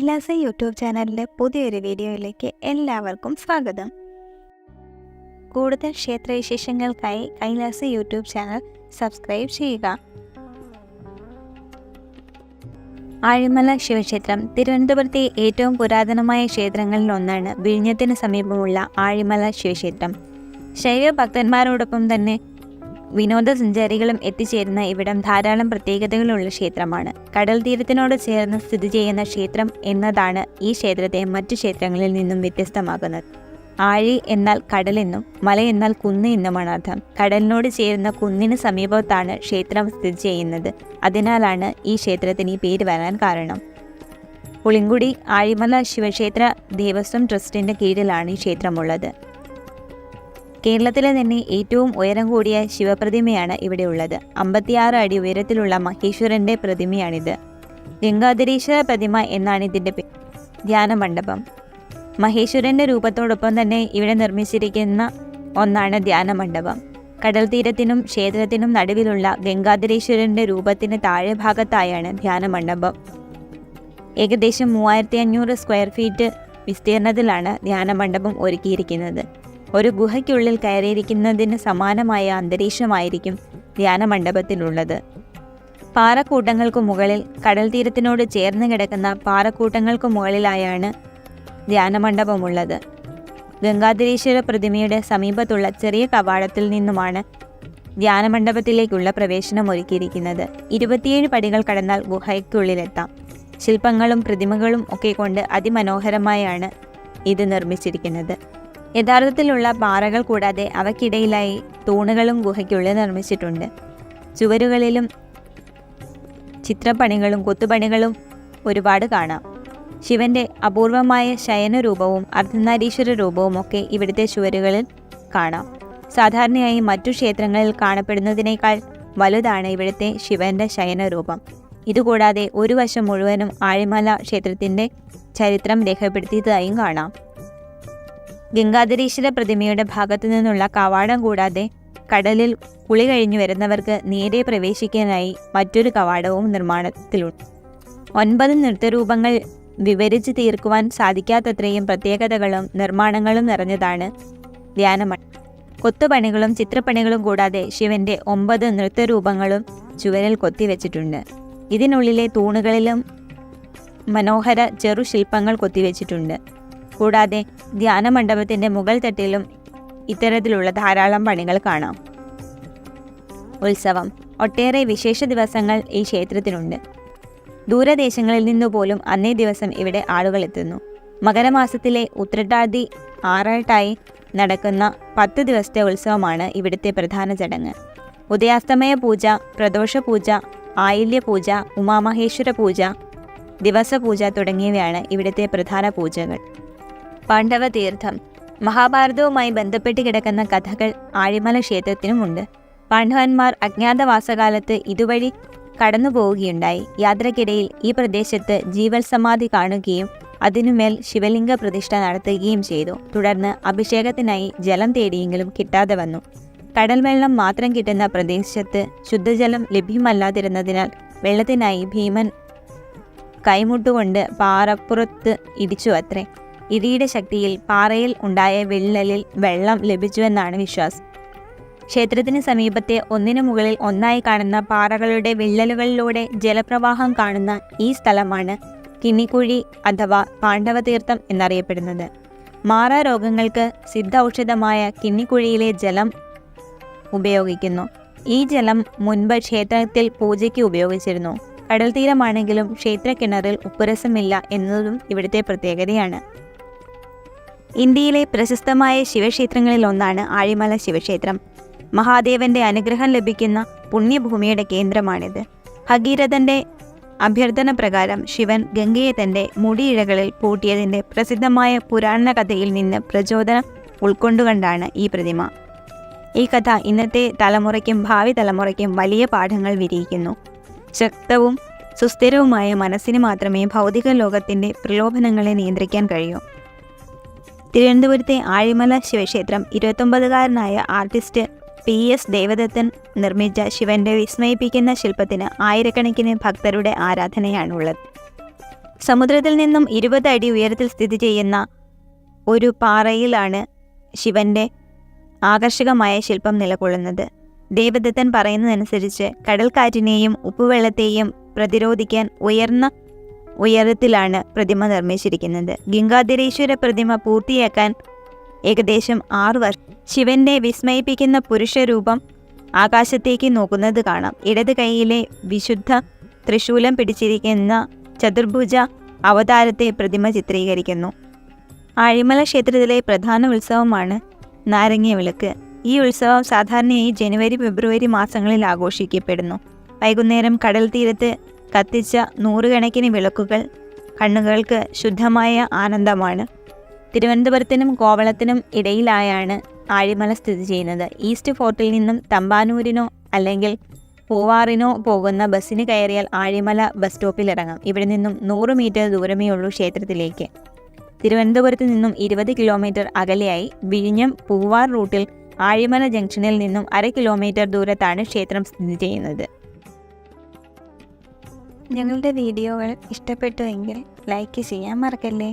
Kailasa YouTube ചാനലിലെ പുതിയൊരു വീഡിയോയിലേക്ക് എല്ലാവർക്കും സ്വാഗതം. കൂടുതൽ ക്ഷേത്രവിശേഷങ്ങൾക്കായി കൈലാസ യൂട്യൂബ് ചാനൽ സബ്സ്ക്രൈബ് ചെയ്യുക. ആഴിമല ശിവക്ഷേത്രം തിരുവനന്തപുരത്തെ ഏറ്റവും പുരാതനമായ ക്ഷേത്രങ്ങളിൽ ഒന്നാണ് വിഴിഞ്ഞത്തിന് സമീപമുള്ള ആഴിമല ശിവക്ഷേത്രം. ശൈവ ഭക്തന്മാരോടൊപ്പം തന്നെ വിനോദസഞ്ചാരികളും എത്തിച്ചേരുന്ന ഇവിടം ധാരാളം പ്രത്യേകതകളുള്ള ക്ഷേത്രമാണ്. കടൽ തീരത്തിനോട് ചേർന്ന് സ്ഥിതി ചെയ്യുന്ന ക്ഷേത്രം എന്നതാണ് ഈ ക്ഷേത്രത്തെ മറ്റു ക്ഷേത്രങ്ങളിൽ നിന്നും വ്യത്യസ്തമാകുന്നത്. ആഴി എന്നാൽ കടലെന്നും മല എന്നാൽ കുന്ന് എന്നുമാണ് അർത്ഥം. കടലിനോട് ചേരുന്ന കുന്നിന് സമീപത്താണ് ക്ഷേത്രം സ്ഥിതി ചെയ്യുന്നത്. അതിനാലാണ് ഈ ക്ഷേത്രത്തിന് ഈ പേര് വരാൻ കാരണം. പുളിങ്കുടി ആഴിമല ശിവക്ഷേത്ര ദേവസ്വം ട്രസ്റ്റിന്റെ കീഴിലാണ് ഈ ക്ഷേത്രമുള്ളത്. കേരളത്തിലെ തന്നെ ഏറ്റവും ഉയരം കൂടിയ ശിവപ്രതിമയാണ് ഇവിടെ ഉള്ളത് അമ്പത്തിയാറ് അടി ഉയരത്തിലുള്ള മഹേശ്വരന്റെ പ്രതിമയാണിത്. ഗംഗാധരീശ്വര പ്രതിമ എന്നാണ് ഇതിന്റെ ധ്യാന മണ്ഡപം. മഹേശ്വരന്റെ രൂപത്തോടൊപ്പം തന്നെ ഇവിടെ നിർമ്മിച്ചിരിക്കുന്ന ഒന്നാണ് ധ്യാന മണ്ഡപം. കടൽ തീരത്തിനും ക്ഷേത്രത്തിനും നടുവിലുള്ള ഗംഗാധരീശ്വരന്റെ രൂപത്തിന് താഴെ ഭാഗത്തായാണ് ധ്യാന മണ്ഡപം. ഏകദേശം മൂവായിരത്തി അഞ്ഞൂറ് സ്ക്വയർ ഫീറ്റ് വിസ്തീർണത്തിലാണ് ധ്യാന മണ്ഡപം ഒരുക്കിയിരിക്കുന്നത്. ഒരു ഗുഹയ്ക്കുള്ളിൽ കയറിയിരിക്കുന്നതിന് സമാനമായ അന്തരീക്ഷമായിരിക്കും ധ്യാനമണ്ഡപത്തിലുള്ളത്. പാറക്കൂട്ടങ്ങൾക്കു മുകളിൽ കടൽ തീരത്തിനോട് ചേർന്ന് കിടക്കുന്ന പാറക്കൂട്ടങ്ങൾക്കു മുകളിലായാണ് ധ്യാനമണ്ഡപമുള്ളത്. ഗംഗാധരീശ്വര പ്രതിമയുടെ സമീപത്തുള്ള ചെറിയ കവാടത്തിൽ നിന്നുമാണ് ധ്യാനമണ്ഡപത്തിലേക്കുള്ള പ്രവേശനം ഒരുക്കിയിരിക്കുന്നത് ഇരുപത്തിയേഴ് പടികൾ കടന്നാൽ ഗുഹയ്ക്കുള്ളിലെത്താം. ശില്പങ്ങളും പ്രതിമകളും ഒക്കെ കൊണ്ട് അതിമനോഹരമായാണ് ഇത് നിർമ്മിച്ചിരിക്കുന്നത്. യഥാർത്ഥത്തിലുള്ള പാറകൾ കൂടാതെ അവക്കിടയിലായി തൂണുകളും ഗുഹയ്ക്കുള്ളിൽ നിർമ്മിച്ചിട്ടുണ്ട്. ചുവരുകളിലും ചിത്രപ്പണികളും കൊത്തുപണികളും ഒരുപാട് കാണാം. ശിവന്റെ അപൂർവമായ ശയനരൂപവും അർദ്ധനാരീശ്വര രൂപവും ഒക്കെ ഇവിടുത്തെ ചുവരുകളിൽ കാണാം. സാധാരണയായി മറ്റു ക്ഷേത്രങ്ങളിൽ കാണപ്പെടുന്നതിനേക്കാൾ വലുതാണ് ഇവിടുത്തെ ശിവന്റെ ശയനരൂപം. ഇതുകൂടാതെ ഒരു വശം മുഴുവനും ആഴിമല ക്ഷേത്രത്തിന്റെ ചരിത്രം രേഖപ്പെടുത്തിയതായും കാണാം. ഗംഗാധരീശ്വര പ്രതിമയുടെ ഭാഗത്തു നിന്നുള്ള കവാടം കൂടാതെ കടലിൽ കുളി കഴിഞ്ഞു വരുന്നവർക്ക് നേരെ പ്രവേശിക്കാനായി മറ്റൊരു കവാടവും നിർമ്മാണത്തിലുണ്ട്. ഒൻപത് നൃത്തരൂപങ്ങൾ വിവരിച്ച് തീർക്കുവാൻ സാധിക്കാത്തത്രയും പ്രത്യേകതകളും നിർമ്മാണങ്ങളും നിറഞ്ഞതാണ് ധ്യാനമഠം. കൊത്തുപണികളും ചിത്രപ്പണികളും കൂടാതെ ശിവന്റെ ഒമ്പത് നൃത്തരൂപങ്ങളും ചുവരിൽ കൊത്തിവെച്ചിട്ടുണ്ട് ഇതിനുള്ളിലെ തൂണുകളിലും മനോഹര ചെറു ശില്പങ്ങൾ കൊത്തിവെച്ചിട്ടുണ്ട് കൂടാതെ ധ്യാനമണ്ഡപത്തിന്റെ മുകൾ തട്ടിലും ഇത്തരത്തിലുള്ള ധാരാളം പണികൾ കാണാം. ഉത്സവം. ഒട്ടേറെ വിശേഷ ദിവസങ്ങൾ ഈ ക്ഷേത്രത്തിനുണ്ട്. ദൂരദേശങ്ങളിൽ നിന്നു പോലും അന്നേ ദിവസം ഇവിടെ ആളുകൾ എത്തുന്നു. മകരമാസത്തിലെ ഉത്രട്ടാതി ആറാട്ടായി നടക്കുന്ന പത്ത് ദിവസത്തെ ഉത്സവമാണ് ഇവിടുത്തെ പ്രധാന ചടങ്ങ്. ഉദയാസ്തമയ പൂജ പ്രദോഷ പൂജ ആയില്യ പൂജ ഉമാമഹേശ്വര പൂജ ദിവസപൂജ തുടങ്ങിയവയാണ് ഇവിടുത്തെ പ്രധാന പൂജകൾ. പാണ്ഡവ തീർത്ഥം മഹാഭാരതവുമായി ബന്ധപ്പെട്ട് കിടക്കുന്ന കഥകൾ ആഴിമല ക്ഷേത്രത്തിനുമുണ്ട്. പാണ്ഡവന്മാർ അജ്ഞാതവാസകാലത്ത് ഇതുവഴി കടന്നു പോവുകയുണ്ടായി യാത്രക്കിടയിൽ ഈ പ്രദേശത്ത് ജീവൽ സമാധി കാണുകയും അതിനുമേൽ ശിവലിംഗ പ്രതിഷ്ഠ നടത്തുകയും ചെയ്തു. തുടർന്ന് അഭിഷേകത്തിനായി ജലം തേടിയെങ്കിലും കിട്ടാതെ വന്നു. കടൽ വെള്ളം മാത്രം കിട്ടുന്ന പ്രദേശത്ത് ശുദ്ധജലം ലഭ്യമല്ലാതിരുന്നതിനാൽ വെള്ളത്തിനായി ഭീമൻ കൈമുട്ടുകൊണ്ട് പാറപ്പുറത്ത് ഇടിച്ചു അത്രേ. ഇടിയുടെ ശക്തിയിൽ പാറയിൽ ഉണ്ടായ വിള്ളലിൽ വെള്ളം ലഭിച്ചുവെന്നാണ് വിശ്വാസം. ക്ഷേത്രത്തിന് സമീപത്തെ ഒന്നിനു മുകളിൽ ഒന്നായി കാണുന്ന പാറകളുടെ വിള്ളലുകളിലൂടെ ജലപ്രവാഹം കാണുന്ന ഈ സ്ഥലമാണ് കിന്നിക്കുഴി അഥവാ പാണ്ഡവതീർത്ഥം എന്നറിയപ്പെടുന്നത്. മാറാ രോഗങ്ങൾക്ക് സിദ്ധ ഔഷധമായ കിന്നിക്കുഴിയിലെ ജലം ഉപയോഗിക്കുന്നു. ഈ ജലം മുൻപ് ക്ഷേത്രത്തിൽ പൂജയ്ക്ക് ഉപയോഗിച്ചിരുന്നു. കടൽ തീരമാണെങ്കിലും ക്ഷേത്രക്കിണറിൽ ഉപ്പുരസമില്ല എന്നതും ഇവിടുത്തെ പ്രത്യേകതയാണ്. ഇന്ത്യയിലെ പ്രശസ്തമായ ശിവക്ഷേത്രങ്ങളിൽ ഒന്നാണ് ആഴിമല ശിവക്ഷേത്രം. മഹാദേവന്റെ അനുഗ്രഹം ലഭിക്കുന്ന പുണ്യഭൂമിയുടെ കേന്ദ്രമാണിത്. ഭഗീരഥന്റെ അഭ്യർത്ഥന പ്രകാരം ശിവൻ ഗംഗയെ തന്റെ മുടിയിഴകളിൽ പൂട്ടിയതിന്റെ പ്രസിദ്ധമായ പുരാണ കഥയിൽ നിന്ന് പ്രചോദനം ഉൾക്കൊണ്ടുകൊണ്ടാണ് ഈ പ്രതിമ. ഈ കഥ ഇന്നത്തെ തലമുറയ്ക്കും ഭാവി തലമുറയ്ക്കും വലിയ പാഠങ്ങൾ വിരിയിക്കുന്നു. ശക്തവും സുസ്ഥിരവുമായ മനസ്സിന് മാത്രമേ ഭൗതിക ലോകത്തിന്റെ പ്രലോഭനങ്ങളെ നിയന്ത്രിക്കാൻ കഴിയൂ. തിരുവനന്തപുരത്തെ ആഴിമല ശിവക്ഷേത്രം ഇരുപത്തൊമ്പതുകാരനായ ആർട്ടിസ്റ്റ് പി എസ് ദേവദത്തൻ നിർമ്മിച്ച ശിവന്റെ വിസ്മയിപ്പിക്കുന്ന ശില്പത്തിന് ആയിരക്കണക്കിന് ഭക്തരുടെ ആരാധനയാണുള്ളത്. സമുദ്രത്തിൽ നിന്നും ഇരുപത് അടി ഉയരത്തിൽ സ്ഥിതി ചെയ്യുന്ന ഒരു പാറയിലാണ് ശിവന്റെ ആകർഷകമായ ശില്പം നിലകൊള്ളുന്നത്. ദേവദത്തൻ പറയുന്നതനുസരിച്ച് കടൽക്കാറ്റിനെയും ഉപ്പുവെള്ളത്തെയും പ്രതിരോധിക്കാൻ ഉയർന്ന ഉയരത്തിലാണ് പ്രതിമ നിർമ്മിച്ചിരിക്കുന്നത്. ഗംഗാധരേശ്വര പ്രതിമ പൂർത്തിയാക്കാൻ ഏകദേശം ആറ് വർഷം ശിവന്റെ വിസ്മയിപ്പിക്കുന്ന പുരുഷരൂപം ആകാശത്തേക്ക് നോക്കുന്നത് കാണാം. ഇടത് കൈയിലെ വിശുദ്ധ ത്രിശൂലം പിടിച്ചിരിക്കുന്ന ചതുർഭുജ അവതാരത്തെ പ്രതിമ ചിത്രീകരിക്കുന്നു. ആഴിമല ക്ഷേത്രത്തിലെ പ്രധാന ഉത്സവമാണ് നാരങ്ങ വിളക്ക്. ഈ ഉത്സവം സാധാരണയായി ജനുവരി ഫെബ്രുവരി മാസങ്ങളിൽ ആഘോഷിക്കപ്പെടുന്നു. വൈകുന്നേരം കടൽ തീരത്ത് കത്തിച്ച നൂറുകണക്കിന് വിളക്കുകൾ കണ്ണുകൾക്ക് ശുദ്ധമായ ആനന്ദമാണ്. തിരുവനന്തപുരത്തിനും കോവളത്തിനും ഇടയിലായാണ് ആഴിമല സ്ഥിതി ചെയ്യുന്നത്. ഈസ്റ്റ് ഫോർട്ടിൽ നിന്നും തമ്പാനൂരിനോ അല്ലെങ്കിൽ പൂവാറിനോ പോകുന്ന ബസ്സിന് കയറിയാൽ ആഴിമല ബസ് സ്റ്റോപ്പിൽ ഇറങ്ങാം ഇവിടെ നിന്നും നൂറ് മീറ്റർ ദൂരമേ ഉള്ളൂ ക്ഷേത്രത്തിലേക്ക്. തിരുവനന്തപുരത്ത് നിന്നും ഇരുപത് കിലോമീറ്റർ അകലെയായി വിഴിഞ്ഞം പൂവാർ റൂട്ടിൽ ആഴിമല ജംഗ്ഷനിൽ നിന്നും അര കിലോമീറ്റർ ദൂരത്താണ് ക്ഷേത്രം സ്ഥിതി ചെയ്യുന്നത്. ഞങ്ങളുടെ വീഡിയോകൾ ഇഷ്ടപ്പെട്ടുവെങ്കിൽ ലൈക്ക് ചെയ്യാൻ മറക്കല്ലേ?